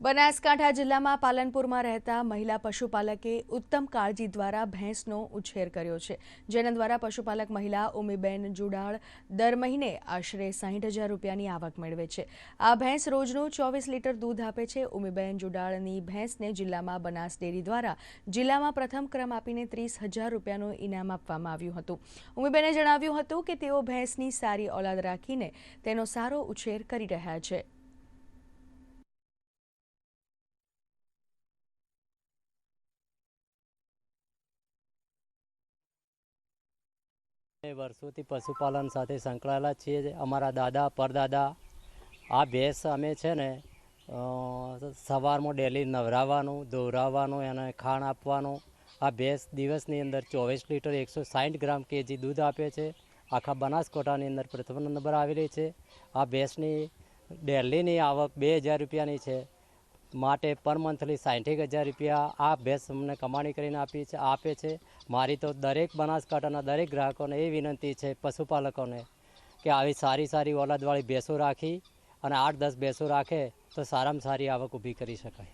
બનાસકાંઠા જિલ્લામાં પાલનપુરમાં રહેતા મહિલા પશુપાલકે ઉત્તમ કાળજી દ્વારા ભેંસનો ઉછેર કર્યો છે, જેના દ્વારા પશુપાલક મહિલા ઉમીબેન જુડાળ દર મહિને આશરે સાહીઠ હજાર રૂપિયાની આવક મેળવે છે. આ ભેંસ રોજનું ચોવીસ લીટર દૂધ આપે છે. ઉમીબેન જુડાળની ભેંસને જિલ્લામાં બનાસ ડેરી દ્વારા જિલ્લામાં પ્રથમ ક્રમ આપીને ત્રીસ હજાર રૂપિયાનું ઇનામ આપવામાં આવ્યું હતું. ઉમીબેને જણાવ્યું હતું કે તેઓ ભેંસની સારી ઓલાદ રાખીને તેનો સારો ઉછેર કરી રહ્યા છે. વર્ષોથી પશુપાલન સાથે સંકળાયેલા છીએ અમારા દાદા, પરદાદા, આ ભેંસ અમે છે ને સવારમાં ડેલી નવરાવવાનું દોરાવવાનું એને ખાણ આપવાનું. આ ભેંસ દિવસની અંદર ચોવીસ લીટર એકસો સાઠ ગ્રામ કેજી દૂધ આપે છે. આખા બનાસકાંઠાની અંદર પ્રથમ નંબર આવેલી છે. આ ભેંસની ડેલીની આવક બે હજાર રૂપિયાની છે. માટે પર મંથલી સાઠેક હજાર રૂપિયા આ ભેંસ અમને કમાણી કરીને આપી છે, આપે છે. મારી તો દરેક બનાસકાંઠાના દરેક ગ્રાહકોને એ વિનંતી છે, પશુપાલકોને, કે આવી સારી સારી ઓલાદવાળી ભેંસો રાખી અને આઠ દસ ભેંસો રાખે તો સારામાં સારી આવક ઊભી કરી શકાય.